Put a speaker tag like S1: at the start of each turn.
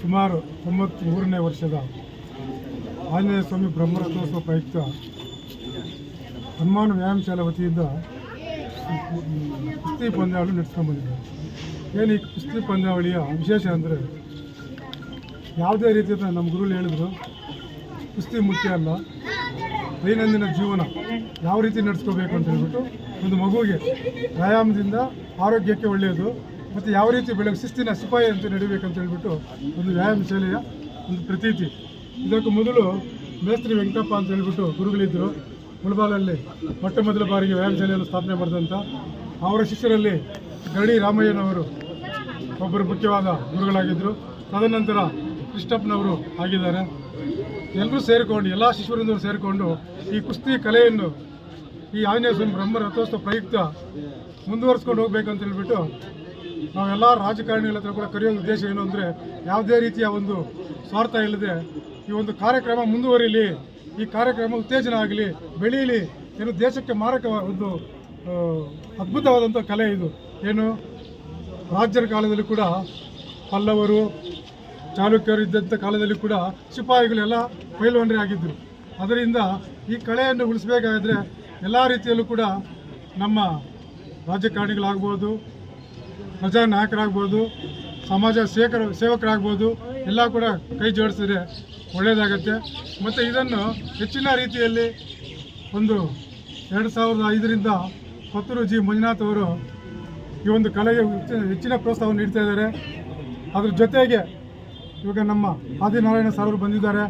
S1: ಸುಮಾರು ತೊಂಬತ್ತ್ ಮೂರನೇ ವರ್ಷದ ಆಂಜನೇಯ ಸ್ವಾಮಿ ಬ್ರಹ್ಮರಥೋತ್ಸವ ಪ್ರಯುಕ್ತ ಹನುಮಾನ ವ್ಯಾಯಾಮ ಶಾಲೆ ವತಿಯಿಂದ ಕುಸ್ತಿ ಪಂದ್ಯಾವಳಿ ನಡೆಸ್ಕೊಂಡು ಬಂದಿದ್ದಾರೆ. ಏನು ಈ ಕುಸ್ತಿ ಪಂದ್ಯಾವಳಿಯ ವಿಶೇಷ ಅಂದರೆ ಯಾವುದೇ ರೀತಿಯ ನಮ್ಮ ಗುರುಗಳು ಹೇಳಿದ್ರು, ಕುಸ್ತಿ ಮುಖ್ಯ ಅಲ್ಲ, ದೈನಂದಿನ ಜೀವನ ಯಾವ ರೀತಿ ನಡೆಸ್ಕೋಬೇಕು ಅಂತ ಹೇಳ್ಬಿಟ್ಟು ಒಂದು ಮಗುವಿಗೆ ವ್ಯಾಯಾಮದಿಂದ ಆರೋಗ್ಯಕ್ಕೆ ಒಳ್ಳೆಯದು ಮತ್ತು ಯಾವ ರೀತಿ ಬೆಳಗ್ಗೆ ಶಿಸ್ತಿನ ಸಿಪಾಯಿ ಅಂತ ನಡಿಬೇಕಂತ ಹೇಳ್ಬಿಟ್ಟು ಒಂದು ವ್ಯಾಯಾಮ ಶಾಲೆಯ ಒಂದು ಪ್ರತೀತಿ. ಇದಕ್ಕೂ ಮೊದಲು ಮೇಸ್ತ್ರಿ ವೆಂಕಟಪ್ಪ ಅಂತ ಹೇಳ್ಬಿಟ್ಟು ಗುರುಗಳಿದ್ದರು. ಮುಳಬಾಲಲ್ಲಿ ಮೊಟ್ಟ ಮೊದಲ ಬಾರಿಗೆ ವ್ಯಾಯಾಮ ಶಾಲೆಯನ್ನು ಸ್ಥಾಪನೆ ಮಾಡಿದಂಥ ಅವರ ಶಿಷ್ಯರಲ್ಲಿ ಗರಡಿ ರಾಮಯ್ಯನವರು ಒಬ್ಬರು ಮುಖ್ಯವಾದ ಗುರುಗಳಾಗಿದ್ದರು. ತದನಂತರ ಕೃಷ್ಣಪ್ಪನವರು ಆಗಿದ್ದಾರೆ. ಎಲ್ಲರೂ ಸೇರಿಕೊಂಡು, ಎಲ್ಲ ಶಿಷ್ಯರಿಂದಲೂ ಸೇರಿಕೊಂಡು ಈ ಕುಸ್ತಿ ಕಲೆಯನ್ನು ಈ ಆಂಜನೇಯ ಸ್ವಾಮಿ ಬ್ರಹ್ಮ ರಥೋತ್ಸವ ಪ್ರಯುಕ್ತ ಮುಂದುವರಿಸ್ಕೊಂಡು ಹೋಗ್ಬೇಕಂತ ಹೇಳ್ಬಿಟ್ಟು ನಾವೆಲ್ಲ ರಾಜಕಾರಣಿಗಳ ಹತ್ರ ಕೂಡ ಕರೆಯೋ ಉದ್ದೇಶ ಏನು ಅಂದರೆ ಯಾವುದೇ ರೀತಿಯ ಒಂದು ಸ್ವಾರ್ಥ ಇಲ್ಲದೆ ಈ ಒಂದು ಕಾರ್ಯಕ್ರಮ ಮುಂದುವರಿಲಿ, ಈ ಕಾರ್ಯಕ್ರಮ ಉತ್ತೇಜನ ಆಗಲಿ, ಬೆಳೀಲಿ ಏನು ದೇಶಕ್ಕೆ ಮಾರಕ ಒಂದು ಅದ್ಭುತವಾದಂಥ ಕಲೆ ಇದು. ಏನು ರಾಜ್ಯರ ಕಾಲದಲ್ಲಿ ಕೂಡ ಪಲ್ಲವರು, ಚಾಲುಕ್ಯರು ಇದ್ದಂಥ ಕಾಲದಲ್ಲಿ ಕೂಡ ಸಿಪಾಯಿಗಳೆಲ್ಲ ಪೈಲ್ವಾನರೇ ಆಗಿದ್ದರು ಅದರಿಂದ ಈ ಕಲೆಯನ್ನು ಉಳಿಸಬೇಕಾದ್ರೆ ಎಲ್ಲ ರೀತಿಯಲ್ಲೂ ಕೂಡ ನಮ್ಮ ರಾಜಕಾರಣಿಗಳಾಗ್ಬೋದು ಪ್ರಜಾ ನಾಯಕರಾಗ್ಬೋದು ಸಮಾಜ ಸೇವಕರ ಸೇವಕರಾಗ್ಬೋದು, ಎಲ್ಲ ಕೂಡ ಕೈ ಜೋಡಿಸಿದ್ರೆ ಒಳ್ಳೆಯದಾಗತ್ತೆ ಮತ್ತು ಇದನ್ನು ಹೆಚ್ಚಿನ ರೀತಿಯಲ್ಲಿ ಒಂದು ಎರಡು ಸಾವಿರದ ಐದರಿಂದ ಪತ್ತೂರು ಜಿ. ಮಂಜುನಾಥ್ ಅವರು ಈ ಒಂದು ಕಲೆಗೆ ಹೆಚ್ಚಿನ- ಹೆಚ್ಚಿನ ಪ್ರೋತ್ಸಾಹ ನೀಡ್ತಾ ಇದ್ದಾರೆ. ಅದ್ರ ಜೊತೆಗೆ ಇವಾಗ ನಮ್ಮ ಆದಿನಾರಾಯಣ ಸರ್ ಬಂದಿದ್ದಾರೆ.